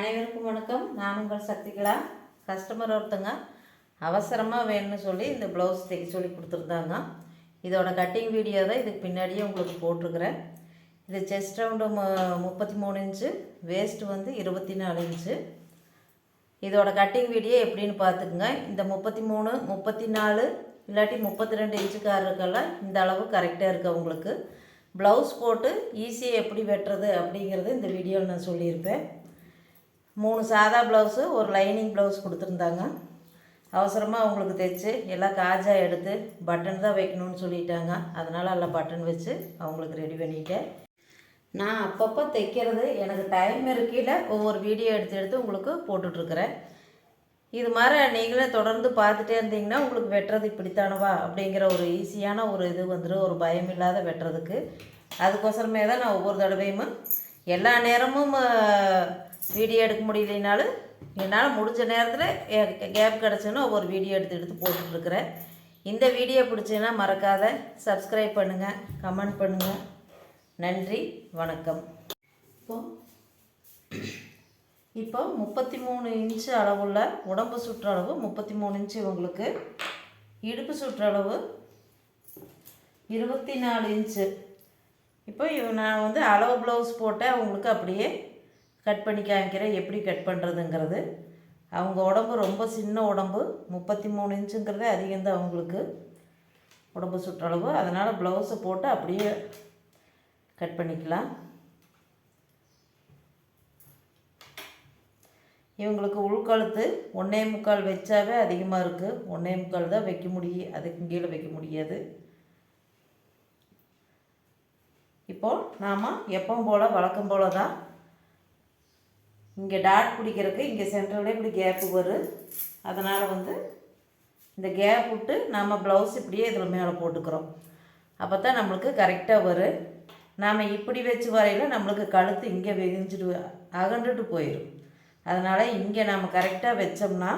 அனைவருக்கும் வணக்கம். நான் உங்கள் சக்திகலா. கஸ்டமர் ஒருத்தங்க அவசரமாக வேணும்னு சொல்லி இந்த ப்ளவுஸ் தைக்க சொல்லி கொடுத்துருந்தாங்க. இதோட கட்டிங் வீடியோ தான் இதுக்கு பின்னாடியே உங்களுக்கு போட்டிருக்கிறேன். இது செஸ்ட் ரவுண்டு முப்பத்தி மூணு இன்ச்சு வேஸ்ட் வந்து இருபத்தி நாலு இன்ச்சு. இதோட கட்டிங் வீடியோ எப்படின்னு பார்த்துக்குங்க. இந்த முப்பத்தி மூணு முப்பத்தி நாலு இல்லாட்டி முப்பத்தி ரெண்டு இன்ச்சுக்காரருக்கெல்லாம் இந்த அளவு கரெக்டாக இருக்குது உங்களுக்கு. ப்ளவுஸ் போட்டு ஈஸியாக எப்படி வெட்டுறது அப்படிங்கிறது இந்த வீடியோவில் நான் சொல்லியிருப்பேன். மூணு சாதா ப்ளவுஸு ஒரு லைனிங் ப்ளவுஸ் கொடுத்துருந்தாங்க. அவசரமாக அவங்களுக்கு தைச்சி எல்லாம் காஜா எடுத்து பட்டன் தான் வைக்கணும்னு சொல்லிட்டாங்க. அதனால் எல்லாம் பட்டன் வச்சு அவங்களுக்கு ரெடி பண்ணிட்டேன். நான் அப்பப்போ தைக்கிறது எனக்கு டைம் இருக்கையில் ஒவ்வொரு வீடியோ எடுத்து எடுத்து உங்களுக்கு போட்டுட்ருக்குறேன். இது மாதிரி நீங்களே தொடர்ந்து பார்த்துட்டே இருந்தீங்கன்னா உங்களுக்கு வெட்டுறது இப்படித்தானவா அப்படிங்கிற ஒரு ஈஸியான ஒரு இது வந்துடும் ஒரு பயம் இல்லாத வெட்டுறதுக்கு. அதுக்கோசரமே தான் நான் ஒவ்வொரு தடவையும் எல்லா நேரமும் வீடியோ எடுக்க முடியலைனாலும் என்னால் முடிஞ்ச நேரத்தில் கேப் கிடச்சுன்னு ஒவ்வொரு வீடியோ எடுத்து எடுத்து போட்டுட்ருக்குறேன் இந்த வீடியோ பிடிச்சதுன்னா மறக்காத சப்ஸ்கிரைப் பண்ணுங்கள் கமெண்ட் பண்ணுங்கள் நன்றி வணக்கம். இப்போ இப்போ முப்பத்தி மூணு இன்ச்சு அளவுள்ள உடம்பு சுற்றளவு முப்பத்தி மூணு இன்ச்சு உங்களுக்கு இடுப்பு சுற்றளவு இருபத்தி நாலு இன்ச்சு இப்போ நான் வந்து அளவு ப்ளவுஸ் போட்டேன் அவங்களுக்கு அப்படியே கட் பண்ணி காமிக்கிறேன் எப்படி கட் பண்ணுறதுங்கிறது அவங்க உடம்பு ரொம்ப சின்ன உடம்பு முப்பத்தி மூணு இன்ச்சுங்கிறதே அதிகம்தான் அவங்களுக்கு. உடம்பு சுற்றளவு. அதனால் ப்ளவுஸை போட்டு அப்படியே கட் பண்ணிக்கலாம். இவங்களுக்கு உள்கழுத்து ஒன்றே முக்கால் வச்சாவே அதிகமாக இருக்குது ஒன்றே முக்கால் தான் வைக்க முடியும் அதுக்கு கீழே வைக்க முடியாது. இப்போது நாம் எப்பவும் போல் வழக்கம் போல் தான் இங்கே டாட் பிடிக்கிறதுக்கு இங்கே சென்டரில் இப்படி கேப்பு வரும் அதனால் வந்து இந்த கேப் விட்டு நம்ம ப்ளவுஸ் இப்படியே இதில் மேலே போட்டுக்கிறோம். அப்போ தான் நம்மளுக்கு கரெக்டாக வரும் நாம் இப்படி வச்சு வரையில் நம்மளுக்கு கழுத்து இங்கே விரிஞ்சிட்டு அகண்டுட்டு போயிடும் அதனால் இங்கே நம்ம கரெக்டாக வச்சோம்னா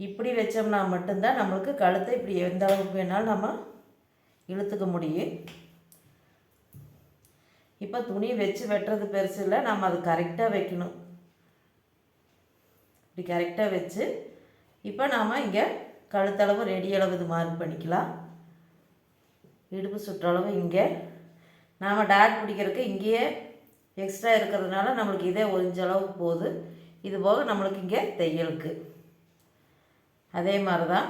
இப்படி வச்சோம்னா மட்டும்தான் நம்மளுக்கு கழுத்தை இப்படி எந்த அளவுக்கு வேணாலும் நம்ம இழுத்துக்க முடியும். இப்போ துணி வச்சு வெட்டுறது பெருசு இல்லை நம்ம அது கரெக்டாக வைக்கணும். இப்படி கரெக்டாக வச்சு இப்போ நாம் இங்கே கழுத்தளவு ரெடி அளவு இது மார்க் பண்ணிக்கலாம். இடுப்பு சுற்றளவு இங்கே. நாம் டாட் பிடிக்கிறதுக்கு இங்கேயே எக்ஸ்ட்ரா இருக்கிறதுனால நம்மளுக்கு இதே ஒரு போகுது. இது போக நம்மளுக்கு இங்கே தையலுக்கு. அதே மாதிரி தான்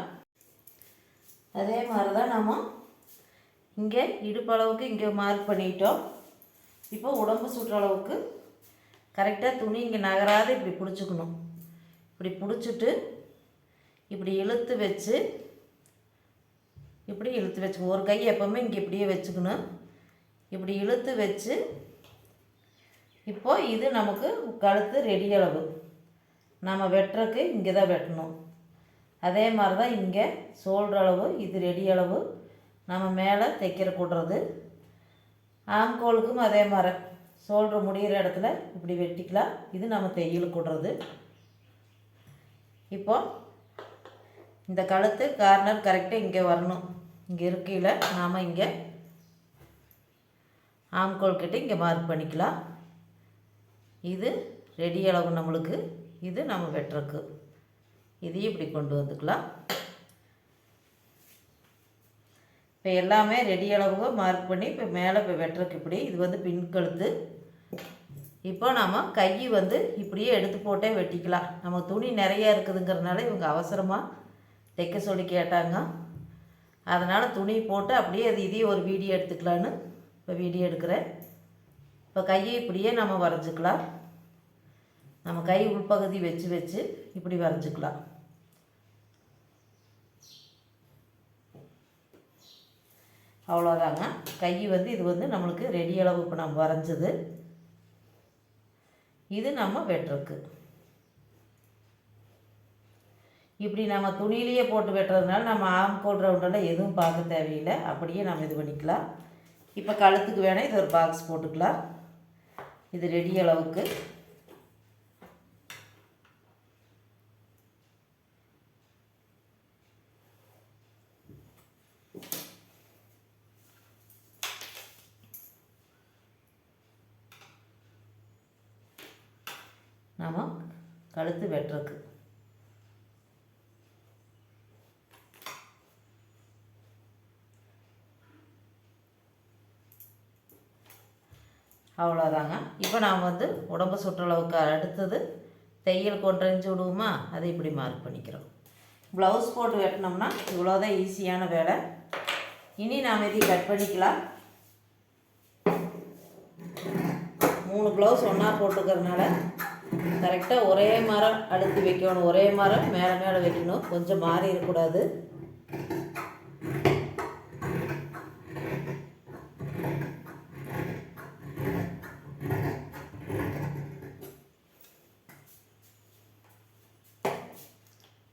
அதே மாதிரி தான் நம்ம இங்கே இடுப்பளவுக்கு இங்கே மார்க் பண்ணிட்டோம். இப்போ உடம்பு சுற்றளவுக்கு கரெக்டாக துணி இங்கே நகராது இப்படி பிடிச்சிக்கணும். இப்படி பிடிச்சிட்டு இப்படி இழுத்து வச்சு இப்படி இழுத்து வச்சுக்கணும் ஒரு கை எப்போவுமே இங்கே இப்படியே வச்சுக்கணும். இப்படி இழுத்து வச்சு இப்போது இது நமக்கு கழுத்து ரெடி அளவு. நம்ம வெட்டுறதுக்கு இங்கே தான் வெட்டணும். அதே மாதிரி தான் இங்கே சோல்ற அளவு இது ரெடி அளவு. நம்ம மேலே தைக்கிற கூடுறது. ஆம்கோலுக்கும் அதே மாதிரி. சோல்டர் முடிகிற இடத்துல இப்படி வெட்டிக்கலாம். இது நம்ம தையல் கொடுறது. இப்போ இந்த கழுத்து கார்னர் கரெக்டாக இங்கே வரணும். இங்கே இருக்கையில் நாம் இங்கே ஆம்கோல் கிட்ட இங்கே மார்க் பண்ணிக்கலாம். இது ரெடி அளவு நம்மளுக்கு. இது நம்ம வெட்டுறக்கு இதையும் இப்படி கொண்டு வந்துக்கலாம். இப்போ எல்லாமே ரெடி அளவு மார்க் பண்ணி இப்போ மேலே இப்போ வெட்டுறக்கு இப்படி இது வந்து பின் கழுத்து. இப்போ நாம் கை வந்து இப்படியே எடுத்து போட்டே வெட்டிக்கலாம். நம்ம துணி நிறைய இருக்குதுங்கிறதுனால இவங்க அவசரமாக தைக்க சொல்லி கேட்டாங்க. அதனால் துணி போட்டு அப்படியே அது இதே ஒரு வீடியோ எடுத்துக்கலான்னு இப்போ வீடியோ எடுக்கிறேன். இப்போ கையை இப்படியே நம்ம வரைஞ்சிக்கலாம். நம்ம கை உள்பகுதி வச்சு வச்சு இப்படி வரைஞ்சிக்கலாம். அவ்வளோதாங்க கை வந்து இது வந்து நம்மளுக்கு ரெடி அளவு இப்போ நம்ம வரைஞ்சது. இது நம்ம வெட்டுறக்கு இப்படி நம்ம துணியிலேயே போட்டு வெட்டுறதுனால நம்ம ஆம்கோல் ரவுண்டெல்லாம் எதுவும் பார்க்க தேவையில்லை. அப்படியே நம்ம இது பண்ணிக்கலாம். இப்போ கழுத்துக்கு வேணால் இது ஒரு பாக்ஸ் போட்டுக்கலாம். இது ரெடி அளவுக்கு நாம் கழுத்து வெட்டுறக்கு அவ்வளோதாங்க இப்போ நாம் வந்து உடம்பு சுற்றளவுக்கு அடுத்தது தையல் கொண்டறிஞ்சு விடுவோமா? அதை இப்படி மார்க் பண்ணிக்கிறோம். ப்ளவுஸ் போட்டு வெட்டினோம்னா இவ்வளோதான் ஈஸியான வேலை. இனி நாம் இதை கட் பண்ணிக்கலாம். மூணு ப்ளவுஸ் ஒன்றா போட்டுக்கிறதுனால கரெக்டாக ஒரே மரம் அடுத்து வைக்கணும். ஒரே மரம் மேலே மேலே வைக்கணும். கொஞ்சம் மாறி இருக்கக்கூடாது.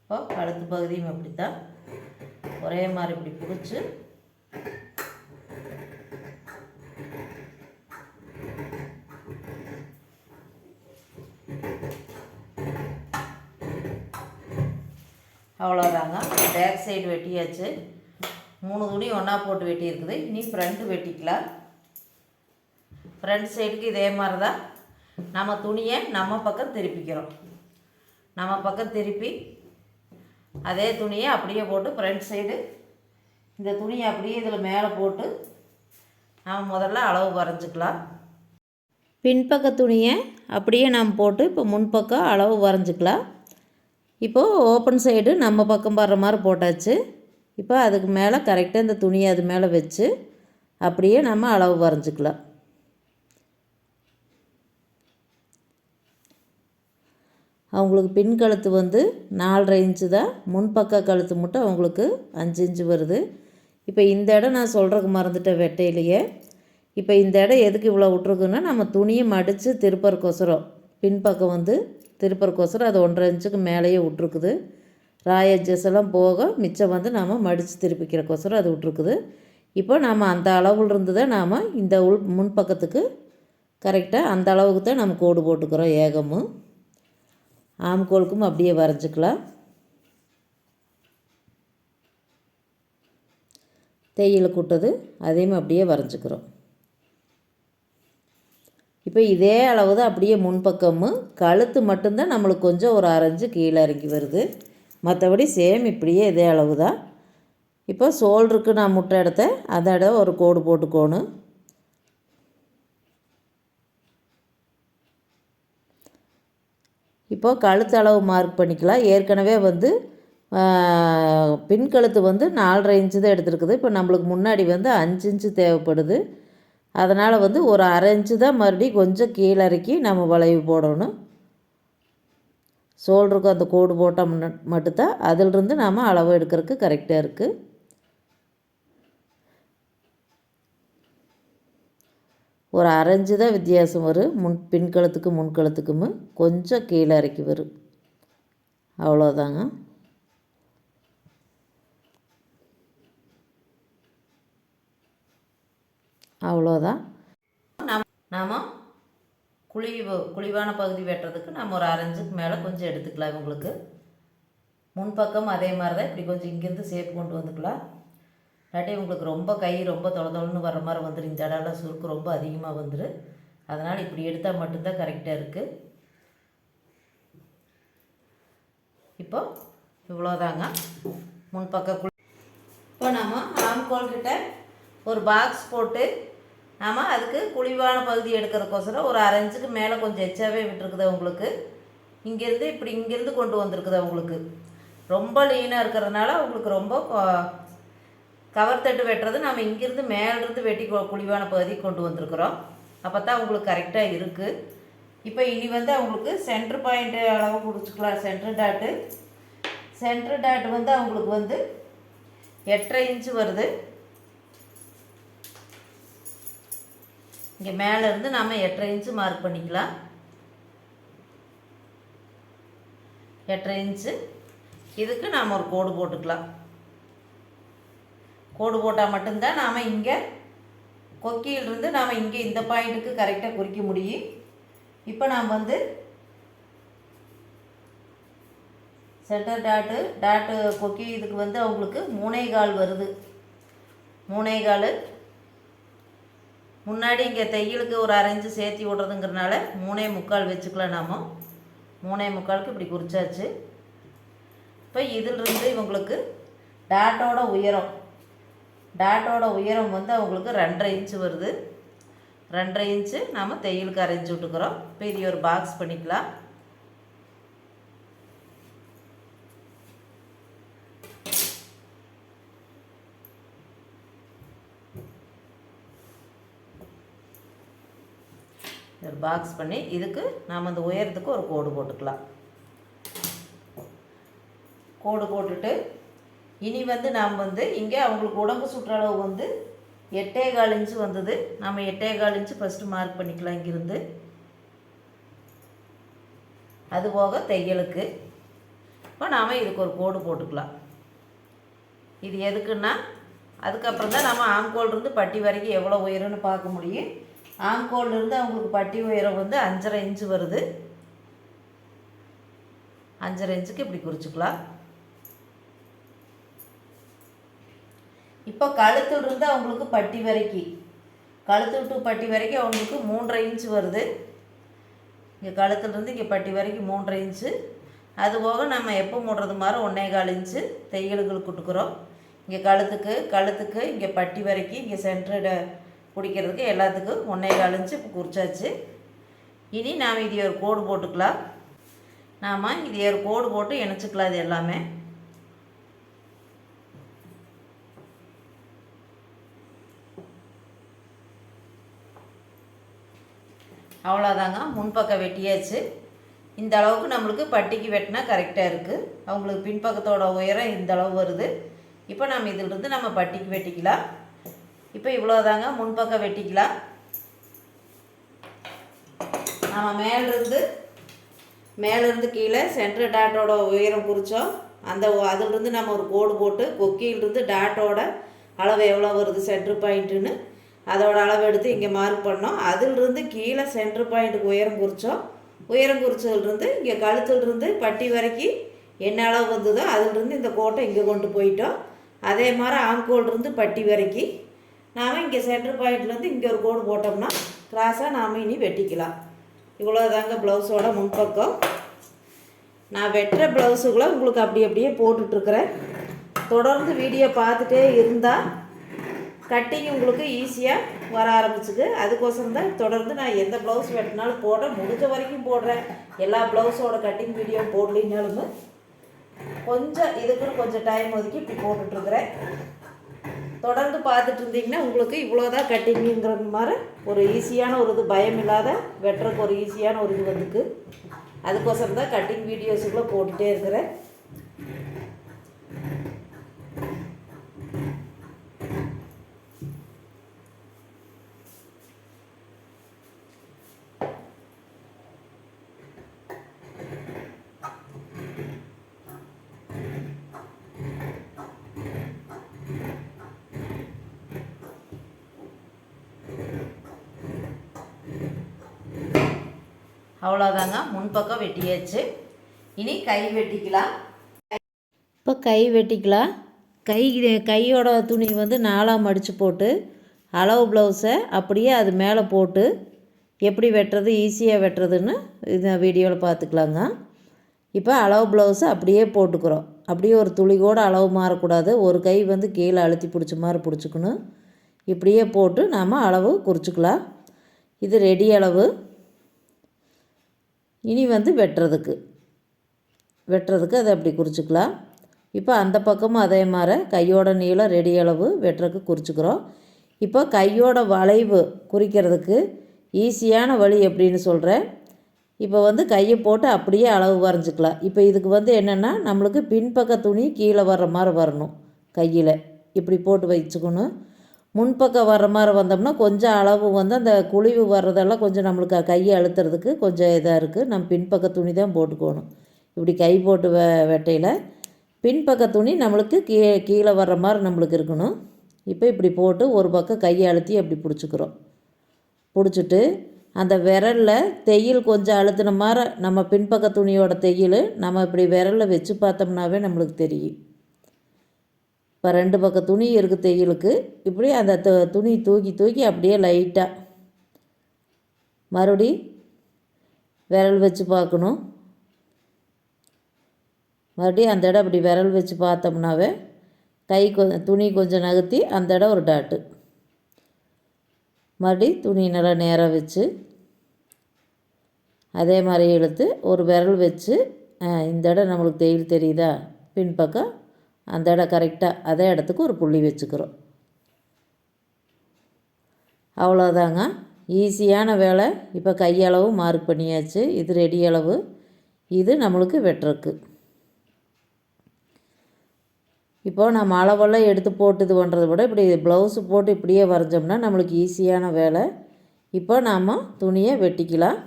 இப்போ அடுத்த பகுதியும் அப்படித்தான். ஒரே மாதிரி இப்படி பிடிச்சி அவ்வளோதாங்க பேக் சைடு வெட்டியாச்சு. மூணு துணி ஒன்றா போட்டு வெட்டியிருக்குது. இனி ஃப்ரண்ட்டு வெட்டிக்கலாம். ஃப்ரண்ட் சைடுக்கு இதே மாதிரி தான் நம்ம துணியை நம்ம பக்கம் திருப்பிக்கிறோம். நம்ம பக்கம் திருப்பி அதே துணியை அப்படியே போட்டு ஃப்ரண்ட் சைடு இந்த துணியை அப்படியே இதில் மேலே போட்டு நாம் முதல்ல அளவு வரைஞ்சிக்கலாம் பின்பக்க துணியை அப்படியே நாம் போட்டு இப்போ முன்பக்கம் அளவு வரைஞ்சிக்கலாம் இப்போது ஓப்பன் சைடு நம்ம பக்கம் வர்ற மாதிரி போட்டாச்சு. இப்போ அதுக்கு மேலே கரெக்டாக இந்த துணியை அது மேலே வச்சு அப்படியே நம்ம அளவு வரைஞ்சிக்கலாம். அவங்களுக்கு பின் கழுத்து வந்து நாலரை இன்ச்சு தான் முன்பக்க கழுத்து மட்டும் அவங்களுக்கு அஞ்சு இன்ச்சு வருது. இப்போ இந்த இடம் நான் சொல்கிறதுக்கு மறந்துட்டேன் வெட்டையிலேயே. இப்போ இந்த இடம் எதுக்கு இவ்வளோ விட்ருக்குன்னா நம்ம துணியை மடித்து திருப்பறக்கோசரம் பின்பக்கம் வந்து திருப்பறக்கோசரம் அது ஒன்றரை இன்ச்சுக்கு மேலேயே விட்ருக்குது ராய் எட்ஜஸ் எல்லாம் போக மிச்சம் வந்து நாம் மடித்து திருப்பிக்கிறக்கொசரம் அது விட்ருக்குது இப்போ நாம் அந்த அளவில் இருந்து தான் நாம் இந்த உள் முன்பக்கத்துக்கு கரெக்டாக அந்த அளவுக்கு தான் நம்ம கோடு போட்டுக்கிறோம் ஏகமும் ஆம்கோலுக்கும் அப்படியே வரைஞ்சிக்கலாம். தையல் கூட்டது அதையும் அப்படியே வரைஞ்சிக்கிறோம். இப்போ இதே அளவு தான் அப்படியே முன்பக்கமும் கழுத்து மட்டும்தான் நம்மளுக்கு கொஞ்சம் ஒரு அரைஞ்சு கீழே இறங்கி வருது. மற்றபடி சேம் இப்படியே இதே அளவு தான் இப்போ சோல்ருக்கு நான் முட்டை இடத்த அதை ஒரு கோடு போட்டுக்கோணும். இப்போது கழுத்து அளவு மார்க் பண்ணிக்கலாம். ஏற்கனவே வந்து பின்கழுத்து வந்து நாலரை இன்ச்சு தான் எடுத்துருக்குது. இப்போ நம்மளுக்கு முன்னாடி வந்து அஞ்சு இன்ச்சு தேவைப்படுது. அதனால் வந்து ஒரு அரைஞ்சு தான் மறுபடியும் கொஞ்சம் கீழே இறக்கி நம்ம வளைவு போடணும். ஷோல்டருக்கு அந்த கோடு போட்டால் மட்டும்தான். அதிலிருந்து நாம் அளவு எடுக்கிறதுக்கு கரெக்டாக இருக்குது ஒரு அரைஞ்சு தான் வித்தியாசம் வரும். முன் பின்கழுத்துக்கு முன்கழுத்துக்கும் கொஞ்சம் கீழே இறக்கி வரும். அவ்வளோதாங்க அவ்வளோதான். நாம் நாம் குழி குழிவான பகுதி வெட்டுறதுக்கு நம்ம ஒரு அரைஞ்சுக்கு மேலே கொஞ்சம் எடுத்துக்கலாம் இவங்களுக்கு. முன்பக்கம் அதே மாதிரி தான் இப்படி கொஞ்சம் இங்கேருந்து சேர்த்து கொண்டு வந்துக்கலாம். இல்லாட்டி உங்களுக்கு ரொம்ப கை ரொம்ப தொலை தொலைன்னு வர மாதிரி வந்துடும் இந்த இடம்லாம் சுருக்கு ரொம்ப அதிகமாக வந்துடும் அதனால் இப்படி எடுத்தால் மட்டும்தான் கரெக்டாக இருக்குது இப்போ இவ்வளோதாங்க. முன்பக்க குழி இப்போ நம்ம ஆம்கோல் கிட்ட ஒரு பாக்ஸ் போட்டு நாம் அதுக்கு குழிவான பகுதி எடுக்கிறக்கோசரம் ஒரு அரை இன்ச்சுக்கு மேலே கொஞ்சம் எச்சாவே விட்டுருக்குது உங்களுக்கு. இங்கேருந்து இப்படி இங்கேருந்து கொண்டு வந்திருக்குது அவங்களுக்கு ரொம்ப லீனாக இருக்கிறதுனால உங்களுக்கு ரொம்ப கவர் தட்டு வெட்டுறது நம்ம இங்கேருந்து மேலேருந்து வெட்டி குழிவான பகுதி கொண்டு வந்திருக்கிறோம். அப்போ தான் உங்களுக்கு கரெக்டாக இருக்குது இப்போ இனி வந்து அவங்களுக்கு சென்ட்ரு பாயிண்ட் அளவு பிடிச்சிக்கலாம். சென்ட்ரு டாட்டு சென்ட்ரு டாட் வந்து அவங்களுக்கு வந்து எட்டரை இன்ச்சு வருது. இங்கே மேலேருந்து நாம் எட்டரை இன்ச்சு மார்க் பண்ணிக்கலாம். எட்டரை இன்ச்சு இதுக்கு நாம் ஒரு கோடு போட்டுக்கலாம். கோடு போட்டால் மட்டும்தான் நாம் இங்கே கொக்கியிலிருந்து நாம் இங்கே இந்த பாயிண்ட்டுக்கு கரெக்டாக குறிக்க முடியும். இப்போ நாம் வந்து சென்டர் டாட்டு டாட்டு கொக்கி இதுக்கு வந்து அவங்களுக்கு மூணே கால் வருது. மூணே கால் முன்னாடி இங்கே தையலுக்கு ஒரு அரைஞ்சு சேர்த்தி விட்றதுங்கிறனால மூணே முக்கால் வச்சுக்கலாம் நாம. மூணே முக்காலுக்கு இப்படி குறிச்சாச்சு. இப்போ இதிலிருந்து இவங்களுக்கு டாட்டோட உயரம். டாட்டோட உயரம் வந்து அவங்களுக்கு ரெண்டரை இன்ச்சு வருது. ரெண்டரை இன்ச்சு நாம் தையலுக்கு அரைஞ்சி விட்டுக்கிறோம். இப்போ இது ஒரு பாக்ஸ் பண்ணிக்கலாம் ஒரு பாக்ஸ் பண்ணி இதுக்கு நாம் அந்த உயரத்துக்கு ஒரு கோடு போட்டுக்கலாம். கோடு போட்டுட்டு இனி வந்து நாம் வந்து இங்கே அவங்களுக்கு உடம்பு சுற்றளவு வந்து எட்டே கால் இன்ச்சு வந்தது. நம்ம எட்டே கால் இன்ச்சு ஃபஸ்ட்டு மார்க் பண்ணிக்கலாம் இங்கிருந்து. அது போக தையலுக்கு. இப்போ நாம் இதுக்கு ஒரு கோடு போட்டுக்கலாம். இது எதுக்குன்னா அதுக்கப்புறம் தான் நம்ம ஆங்கோல்ருந்து பட்டி வரைக்கும் எவ்வளோ உயரம்னு பார்க்க முடியும். ஆம்கோல்லேருந்து அவங்களுக்கு பட்டி உயரம் வந்து அஞ்சரை இன்ச்சு வருது. அஞ்சரை இன்ச்சுக்கு இப்படி குறிச்சிக்கலாம். இப்போ கழுத்துலேருந்து அவங்களுக்கு பட்டி வரைக்கும் கழுத்து டு பட்டி வரைக்கும் அவங்களுக்கு மூன்றரை இன்ச்சு வருது. இங்கே கழுத்துலேருந்து இங்கே பட்டி வரைக்கும் மூன்றரை இன்ச்சு. அது போக நம்ம எப்போ மூடுறது மாதிரி ஒன்றே கால் இன்ச்சு தையல்களுக்கு கொடுக்குறோம். இங்கே கழுத்துக்கு கழுத்துக்கு இங்கே பட்டி வரைக்கும் இங்கே சென்டரை பிடிக்கிறதுக்கு எல்லாத்துக்கும் ஒன்றே கால் இப்போ குறிச்சாச்சு இனி நாம் இது ஒரு கோடு போட்டுக்கலாம். நாம் இது ஒரு கோடு போட்டு இணைச்சிக்கலாம் இது எல்லாமே. அவ்வளோதாங்க முன்பக்கம் வெட்டியாச்சு. இந்த அளவுக்கு நம்மளுக்கு பட்டிக்கு வெட்டினா கரெக்டாக இருக்குது அவங்களுக்கு பின்பக்கத்தோட உயரம் இந்த அளவு வருது. இப்போ நம்ம இதிலிருந்து நம்ம பட்டிக்கு வெட்டிக்கலாம். இப்போ இவ்வளோதாங்க முன்பக்கம் வெட்டிக்கலாம். நம்ம மேலிருந்து மேலேருந்து கீழே சென்டர் டாட்டோட உயரம் குறித்தோம் அந்த அதிலிருந்து நம்ம ஒரு கோடு போட்டு கொக்கியிலிருந்து டாட்டோட அளவு எவ்வளோ வருது சென்ட்ரு பாயிண்ட்டுன்னு அதோட அளவு எடுத்து இங்கே மார்க் பண்ணோம். அதிலிருந்து கீழே சென்ட்ரு பாயிண்ட்டுக்கு உயரம் குறித்தோம் உயரம் குறிச்சதுலேருந்து இங்கே கழுத்துலேருந்து பட்டி வரைக்கும் என்ன அளவு வந்ததோ அதிலிருந்து இந்த கோட்டை இங்கே கொண்டு போயிட்டோம். அதே மாதிரி ஆம்கோல்லேருந்து பட்டி வரைக்கும் நாம் இங்கே சென்டர் பாயிண்ட்லேருந்து இங்கே ஒரு கோடு போட்டோம்னா கிராஸாக நாம் இனி வெட்டிக்கலாம். இவ்வளோதாங்க ப்ளவுஸோட முன்பக்கம். நான் வெட்டுற ப்ளவுஸுகளை உங்களுக்கு அப்படி அப்படியே போட்டுட்ருக்குறேன். தொடர்ந்து வீடியோ பார்த்துட்டே இருந்தால் கட்டிங் உங்களுக்கு ஈஸியாக வர ஆரம்பிச்சுது. அதுக்கோசரம் தான் தொடர்ந்து நான் எந்த ப்ளவுஸ் வெட்டினாலும் போடுறேன் முடிஞ்ச வரைக்கும் போடுறேன். எல்லா ப்ளவுஸோட கட்டிங் வீடியோ போடலினாலும் கொஞ்சம் இதுக்குன்னு கொஞ்சம் டைம் ஒதுக்கி இப்படி போட்டுட்ருக்குறேன். தொடர்ந்து பார்த்துட்டு இருந்தீங்கன்னா உங்களுக்கு இவ்வளோதான் கட்டிங்கிற மாதிரி ஒரு ஈஸியான ஒரு இது பயம் இல்லாத வெட்டுறதுக்கு ஒரு ஈஸியான ஒரு இது வந்துக்கு அதுக்கோசரம் தான் கட்டிங் வீடியோஸுக்குள்ளே போட்டுகிட்டே இருக்கிறேன். அவ்வளோதாங்க முன்பக்கம் வெட்டியாச்சு. இனி கை வெட்டிக்கலாம். இப்போ கை வெட்டிக்கலாம். கை கையோட துணி வந்து நாலாம் மடித்து போட்டு அளவு ப்ளவுஸை அப்படியே அது மேலே போட்டு எப்படி வெட்டுறது ஈஸியாக வெட்டுறதுன்னு இந்த வீடியோவில் பார்த்துக்கலாங்க. இப்போ அளவு ப்ளவுஸை அப்படியே போட்டுக்கிறோம். அப்படியே ஒரு துளி கூட அளவு மாறக்கூடாது. ஒரு கை வந்து கீழே அழுத்தி பிடிச்ச மாதிரி பிடிச்சிக்கணும். இப்படியே போட்டு நாம் அளவு குறிச்சிக்கலாம். இது ரெடி அளவு. இனி வந்து வெட்டுறதுக்கு. வெட்டுறதுக்கு அதை அப்படி குறிச்சிக்கலாம். இப்போ அந்த பக்கமும் அதே மாதிரி கையோட நீளம் ரெடி அளவு வெட்டுறதுக்கு குறிச்சிக்கிறோம். இப்போ கையோட வளைவு குறிக்கிறதுக்கு ஈஸியான வழி எப்படின்னு சொல்கிறேன் இப்போ வந்து கையை போட்டு அப்படியே அளவு வரைஞ்சிக்கலாம். இப்போ இதுக்கு வந்து என்னென்னா நம்மளுக்கு பின்பக்க துணி கீழே வர்ற மாதிரி வரணும் கையில். இப்படி போட்டு வச்சுக்கணும். முன்பக்கம் வர்ற மாதிரி வந்தோம்னா கொஞ்சம் அளவு வந்து அந்த குழிவு வர்றதெல்லாம் கொஞ்சம் நம்மளுக்கு கையை அழுத்துறதுக்கு கொஞ்சம் இதாக இருக்குது. நம்ம பின்பக்க துணி தான் போட்டுக்கணும். இப்படி கை போட்டு வெ வெட்டையில் பின்பக்க துணி நம்மளுக்கு கீழே கீழே வர்ற மாதிரி நம்மளுக்கு இருக்கணும். இப்போ இப்படி போட்டு ஒரு பக்கம் கையை அழுத்தி அப்படி பிடிச்சிக்கிறோம். பிடிச்சிட்டு அந்த விரலில் தையல் கொஞ்சம் அழுத்தின மாதிரி நம்ம பின்பக்க துணியோட தையல் நம்ம இப்படி விரலில் வச்சு பார்த்தோம்னாவே நம்மளுக்கு தெரியும். இப்போ ரெண்டு பக்கம் துணி இருக்குது தையலுக்கு. இப்படி அந்த துணி தூக்கி தூக்கி அப்படியே லைட்டாக மறுபடி விரல் வச்சு பார்க்கணும். மறுபடியும் அந்த இடம் அப்படி விரல் வச்சு பார்த்தோம்னாவே கை கொஞ்சம் துணி கொஞ்சம் நகர்த்தி அந்த இடம் ஒரு டாட்டு. மறுபடி துணி நல்லா நேராக வச்சு அதே மாதிரி இழுத்து ஒரு விரல் வச்சு இந்த இடம் நம்மளுக்கு தையல் தெரியுதா? பின்பக்கம் அந்த இடம் கரெக்டாக அதே இடத்துக்கு ஒரு புள்ளி வச்சுக்கிறோம். அவ்வளோதாங்க ஈஸியான வேலை. இப்போ கையளவு மார்க் பண்ணியாச்சு. இது ரெடி அளவு. இது நம்மளுக்கு வெட்டுறக்கு. இப்போ நம்ம அளவெல்லாம் எடுத்து போட்டு இது பண்ணுறத விட இப்படி ப்ளவுஸு போட்டு இப்படியே வரைஞ்சோம்னா நம்மளுக்கு ஈஸியான வேலை. இப்போ நாம் துணியை வெட்டிக்கலாம்.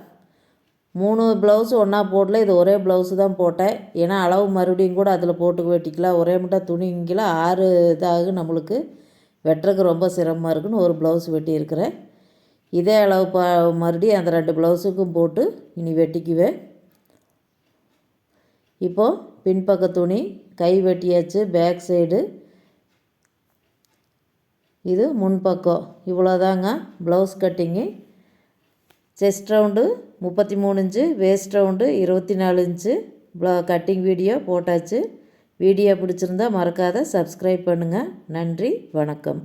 மூணு ப்ளவுஸ் ஒன்றா போடல இது ஒரே ப்ளவுஸு தான் போட்டேன். ஏன்னா அளவு மறுபடியும் கூட அதில் போட்டு வெட்டிக்கலாம் ஒரே மட்டும் துணிங்கலாம் ஆறு இதாகும் நம்மளுக்கு வெட்டுறதுக்கு ரொம்ப சிரமமாக இருக்குன்னு ஒரு ப்ளவுஸ் வெட்டியிருக்கிறேன் இதே அளவு ப மறுபடியும் அந்த ரெண்டு ப்ளவுஸுக்கும் போட்டு இனி வெட்டிக்குவேன். இப்போது பின்பக்க துணி கை வெட்டியாச்சு பேக் சைடு. இது முன்பக்கம். இவ்வளோதாங்க ப்ளவுஸ் கட்டிங்கு. செஸ்ட் ரவுண்டு முப்பத்தி மூணு இன்ச்சு வேஸ்ட் ரவுண்டு இருபத்தி நாலு இன்ச்சு. ப்ளா கட்டிங் வீடியோ போட்டாச்சு. வீடியோ பிடிச்சிருந்தா மறக்காத சப்ஸ்கிரைப் பண்ணுங்கள் நன்றி வணக்கம்.